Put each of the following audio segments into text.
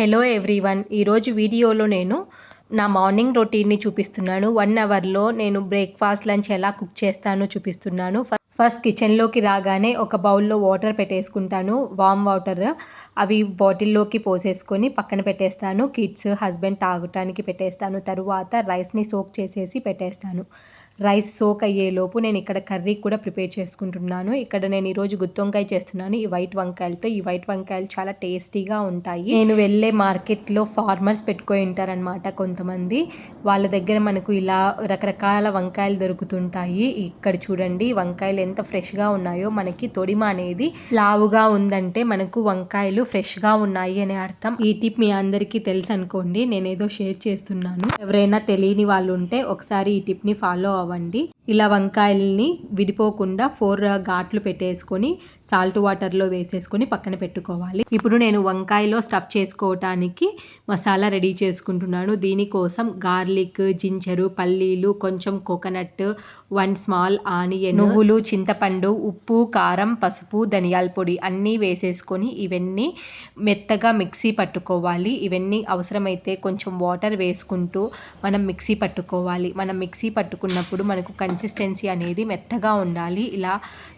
Hello everyone ఈరోజు వీడియోలో నేను నా మార్నింగ్ రొటీన్ని చూపిస్తున్నాను. వన్ అవర్లో నేను బ్రేక్ఫాస్ట్ లంచ్ ఎలా కుక్ చేస్తానో చూపిస్తున్నాను. ఫస్ట్ కిచెన్లోకి రాగానే ఒక బౌల్లో వాటర్ పెట్టేసుకుంటాను. వామ్ వాటర్ అవి బాటిల్లోకి పోసేసుకొని పక్కన పెట్టేస్తాను. కిడ్స్ హస్బెండ్ తాగటానికి పెట్టేస్తాను. తరువాత రైస్ని సోక్ చేసేసి పెట్టేస్తాను. రైస్ సోక్ అయ్యేలోపు నేను ఇక్కడ కర్రీ కూడా ప్రిపేర్ చేసుకుంటున్నాను. ఇక్కడ నేను ఈరోజు గుత్తొంకాయ చేస్తున్నాను. ఈ వైట్ వంకాయలతో ఈ వైట్ వంకాయలు చాలా టేస్టీగా ఉంటాయి. నేను వెళ్ళే మార్కెట్లో ఫార్మర్స్ పెట్టుకొని ఉంటారనమాట కొంతమంది. వాళ్ళ దగ్గర మనకు ఇలా రకరకాల వంకాయలు దొరుకుతుంటాయి. ఇక్కడ చూడండి వంకాయలు ఎంత ఫ్రెష్గా ఉన్నాయో మనకి తొడిమ అనేది లావుగా ఉందంటే మనకు వంకాయలు ఫ్రెష్గా ఉన్నాయి అనే అర్థం. ఈ టిప్ మీ అందరికీ తెలుసు అనుకోండి నేను ఏదో షేర్ చేస్తున్నాను. ఎవరైనా తెలియని వాళ్ళు ఉంటే ఒకసారి ఈ టిప్ని ఫాలో అవ్వండి ఇలా వంకాయల్ని విడిపోకుండా ఫోర్ ఘాట్లు పెట్టేసుకొని సాల్ట్ వాటర్లో వేసేసుకొని పక్కన పెట్టుకోవాలి. ఇప్పుడు నేను వంకాయలో స్టఫ్ చేసుకోవటానికి మసాలా రెడీ చేసుకుంటున్నాను. దీనికోసం గార్లిక్ జింజరు పల్లీలు కొంచెం కోకోనట్ వన్ స్మాల్ ఆనియన్ నువ్వులు చింతపండు ఉప్పు కారం పసుపు ధనియాల పొడి అన్నీ వేసేసుకొని ఇవన్నీ మెత్తగా మిక్సీ పట్టుకోవాలి. ఇవన్నీ అవసరమైతే కొంచెం వాటర్ వేసుకుంటూ మనం మిక్సీ పట్టుకోవాలి. మనం మిక్సీ పట్టుకున్న పట్టుకున్నప్పుడు మనకు కన్సిస్టెన్సీ అనేది మెత్తగా ఉండాలి. ఇలా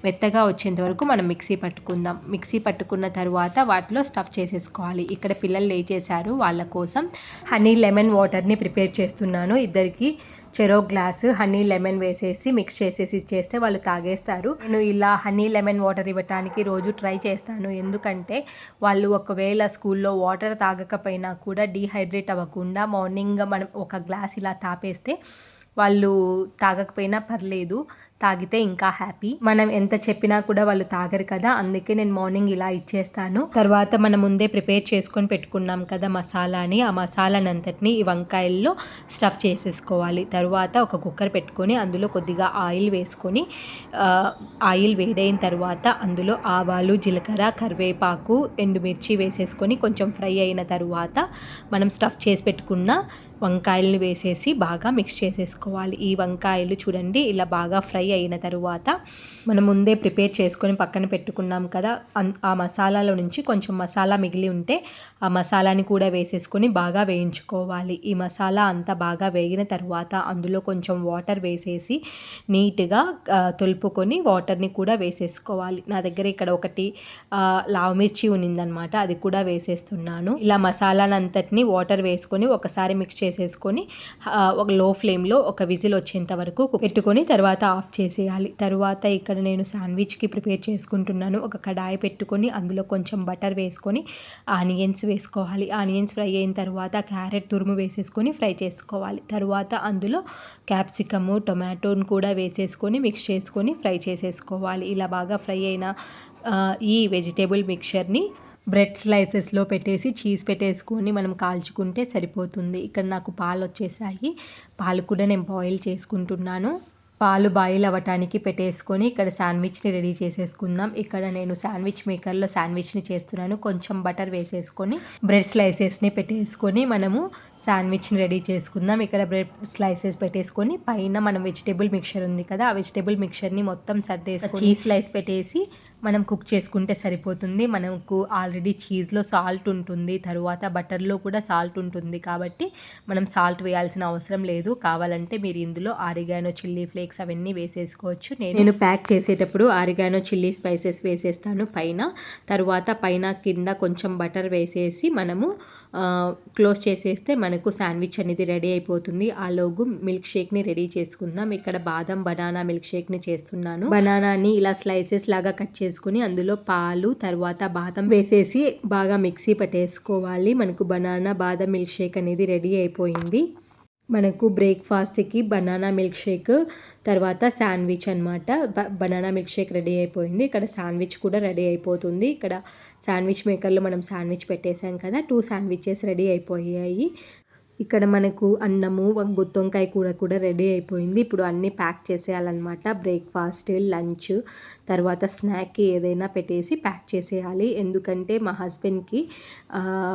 మెత్తగా వచ్చేంత వరకు మనం మిక్సీ పట్టుకుందాం. మిక్సీ పట్టుకున్న తర్వాత వాటిలో స్టఫ్ చేసేసుకోవాలి. ఇక్కడ పిల్లలు లేచేశారు వాళ్ళ కోసం హనీ లెమన్ వాటర్ని ప్రిపేర్ చేస్తున్నాను. ఇద్దరికి చెరో గ్లాసు హనీ లెమన్ వేసేసి మిక్స్ చేసేసి చేస్తే వాళ్ళు తాగేస్తారు. నేను ఇలా హనీ లెమన్ వాటర్ ఇవ్వటానికి రోజు ట్రై చేస్తాను. ఎందుకంటే వాళ్ళు ఒకవేళ స్కూల్లో వాటర్ తాగకపోయినా కూడా డీహైడ్రేట్ అవ్వకుండా మార్నింగ్ మనం ఒక గ్లాస్ ఇలా తాపేస్తే వాళ్ళు తాగకపోయినా పర్లేదు తాగితే ఇంకా హ్యాపీ. మనం ఎంత చెప్పినా కూడా వాళ్ళు తాగరు కదా అందుకే నేను మార్నింగ్ ఇలా ఇచ్చేస్తాను. తర్వాత మనం ముందే ప్రిపేర్ చేసుకొని పెట్టుకున్నాం కదా మసాలాని ఆ మసాలానంతటిని ఈ వంకాయల్లో స్టఫ్ చేసేసుకోవాలి. తర్వాత ఒక కుక్కర్ పెట్టుకొని అందులో కొద్దిగా ఆయిల్ వేసుకొని ఆయిల్ వేడైన తర్వాత అందులో ఆవాలు జీలకర్ర కరివేపాకు ఎండుమిర్చి వేసేసుకొని కొంచెం ఫ్రై అయిన తర్వాత మనం స్టఫ్ చేసి పెట్టుకున్న వంకాయల్ని వేసేసి బాగా మిక్స్ చేసేసుకోవాలి. ఈ వంకాయలు చూడండి ఇలా బాగా ఫ్రై అయిన తరువాత మనం ముందే ప్రిపేర్ చేసుకొని పక్కన పెట్టుకున్నాం కదా ఆ మసాలాలో నుంచి కొంచెం మసాలా మిగిలి ఉంటే ఆ మసాలాని కూడా వేసేసుకొని బాగా వేయించుకోవాలి. ఈ మసాలా అంతా బాగా వేగిన తర్వాత అందులో కొంచెం వాటర్ వేసేసి నీట్గా తొలుపుకొని వాటర్ని కూడా వేసేసుకోవాలి. నా దగ్గర ఇక్కడ ఒకటి లావ్ లావు మిర్చి ఉన్నిందనమాట అది కూడా వేసేస్తున్నాను. ఇలా మసాలానంతటిని వాటర్ వేసుకొని ఒకసారి మిక్స్ చేసి ఆ, ఒక లో ఫ్లేమ్లో ఒక విజిల్ వచ్చేంత వరకు పెట్టుకొని తర్వాత ఆఫ్ చేసేయాలి. తర్వాత ఇక్కడ నేను శాండ్విచ్కి ప్రిపేర్ చేసుకుంటున్నాను. ఒక కడాయి పెట్టుకొని అందులో కొంచెం బటర్ వేసుకొని ఆనియన్స్ వేసుకోవాలి. ఆనియన్స్ ఫ్రై అయిన తర్వాత క్యారెట్ తురుము వేసేసుకొని ఫ్రై చేసుకోవాలి. తర్వాత అందులో క్యాప్సికము టొమాటోని కూడా వేసేసుకొని మిక్స్ చేసుకొని ఫ్రై చేసేసుకోవాలి. ఇలా బాగా ఫ్రై అయిన ఈ వెజిటేబుల్ మిక్చర్ని బ్రెడ్ స్లైసెస్లో పెట్టేసి చీజ్ పెట్టేసుకొని మనం కాల్చుకుంటే సరిపోతుంది. ఇక్కడ నాకు పాలు వచ్చేసాయి పాలు కూడా నేను బాయిల్ చేసుకుంటున్నాను. పాలు బాయిల్ అవ్వటానికి పెట్టేసుకొని ఇక్కడ శాండ్విచ్ని రెడీ చేసేసుకుందాం. ఇక్కడ నేను శాండ్విచ్ మేకర్లో శాండ్విచ్ని చేస్తున్నాను. కొంచెం బటర్ వేసేసుకొని బ్రెడ్ స్లైసెస్ని పెట్టేసుకొని మనము శాండ్విచ్ని రెడీ చేసుకుందాం. ఇక్కడ బ్రెడ్ స్లైసెస్ పెట్టేసుకొని పైన మనం వెజిటేబుల్ మిక్చర్ ఉంది కదా ఆ వెజిటేబుల్ మిక్చర్ని మొత్తం సర్దేసుకొని చీజ్ స్లైస్ పెట్టేసి మనం కుక్ చేసుకుంటే సరిపోతుంది. మనకు ఆల్రెడీ చీజ్లో సాల్ట్ ఉంటుంది. తరువాత బటర్లో కూడా సాల్ట్ ఉంటుంది. కాబట్టి మనం సాల్ట్ వేయాల్సిన అవసరం లేదు. కావాలంటే మీరు ఇందులో ఆరిగానో చిల్లీ ఫ్లేక్స్ అవన్నీ వేసేసుకోవచ్చు. నేను నేను ప్యాక్ చేసేటప్పుడు ఆరిగానో చిల్లీ స్పైసెస్ వేసేస్తాను పైన. తర్వాత పైన కింద కొంచెం బటర్ వేసేసి మనము క్లోజ్ చేసేస్తే మనకు శాండ్విచ్ అనేది రెడీ అయిపోతుంది. ఆ లోగు మిల్క్ షేక్ని రెడీ చేసుకుందాం. ఇక్కడ బాదం బనానా మిల్క్ షేక్ని చేస్తున్నాను. బనానాని ఇలా స్లైసెస్ లాగా కట్ చేసుకుని అందులో పాలు తర్వాత బాదం వేసేసి బాగా మిక్సీ పట్టేసుకోవాలి. మనకు బనానా బాదం మిల్క్ షేక్ అనేది రెడీ అయిపోయింది. మనకు బ్రేక్ఫాస్ట్కి బనానా మిల్క్ షేక్ తర్వాత శాండ్విచ్ అనమాట బనానా మిల్క్ షేక్ రెడీ అయిపోయింది. ఇక్కడ శాండ్విచ్ కూడా రెడీ అయిపోతుంది. ఇక్కడ శాండ్విచ్ మేకర్లో మనం శాండ్విచ్ పెట్టేసాం కదా టూ శాండ్విచెస్ రెడీ అయిపోయాయి. ఇక్కడ మనకు అన్నము వం- గుత్తొంకాయ కూర కూడా రెడీ అయిపోయింది. ఇప్పుడు అన్నీ ప్యాక్ చేసేయాలన్నమాట. బ్రేక్ఫాస్ట్ లంచ్ తర్వాత స్నాక్ ఏదైనా పెట్టేసి ప్యాక్ చేసేయాలి. ఎందుకంటే మా హస్బెండ్కి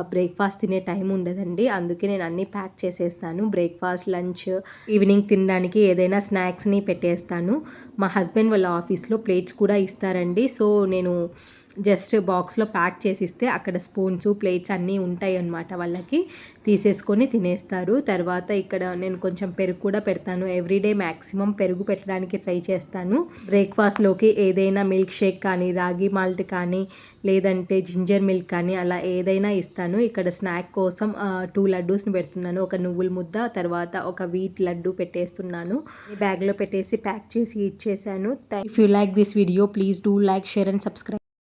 బ్రేక్ఫాస్ట్ తినే టైం ఉండదండి. అందుకే నేను అన్నీ ప్యాక్ చేసేస్తాను. బ్రేక్ఫాస్ట్ లంచ్ ఈవినింగ్ తినడానికి ఏదైనా స్నాక్స్ని పెట్టేస్తాను. మా హస్బెండ్ వాళ్ళ ఆఫీస్లో ప్లేట్స్ కూడా ఇస్తారండి. సో నేను జస్ట్ బాక్స్లో ప్యాక్ చేసి ఇస్తే అక్కడ స్పూన్స్ ప్లేట్స్ అన్నీ ఉంటాయి అన్నమాట వాళ్ళకి. తీసేసుకొని తినేస్తారు. తర్వాత ఇక్కడ నేను కొంచెం పెరుగు కూడా పెడతాను. ఎవ్రీడే మ్యాక్సిమం పెరుగు పెట్టడానికి ట్రై చేస్తాను. బ్రేక్ఫాస్ట్లోకి ఏదైనా మిల్క్ షేక్ కానీ రాగి మాల్ట్ కానీ లేదంటే జింజర్ మిల్క్ కానీ అలా ఏదైనా ఇస్తాను. ఇక్కడ స్నాక్ కోసం టూ లడ్డూస్ని పెడుతున్నాను. ఒక నువ్వుల ముద్ద తర్వాత ఒక వీట్ లడ్డు పెట్టేస్తున్నాను. బ్యాగ్లో పెట్టేసి ప్యాక్ చేసి ఇచ్చేసాను if you like this video please do like share and subscribe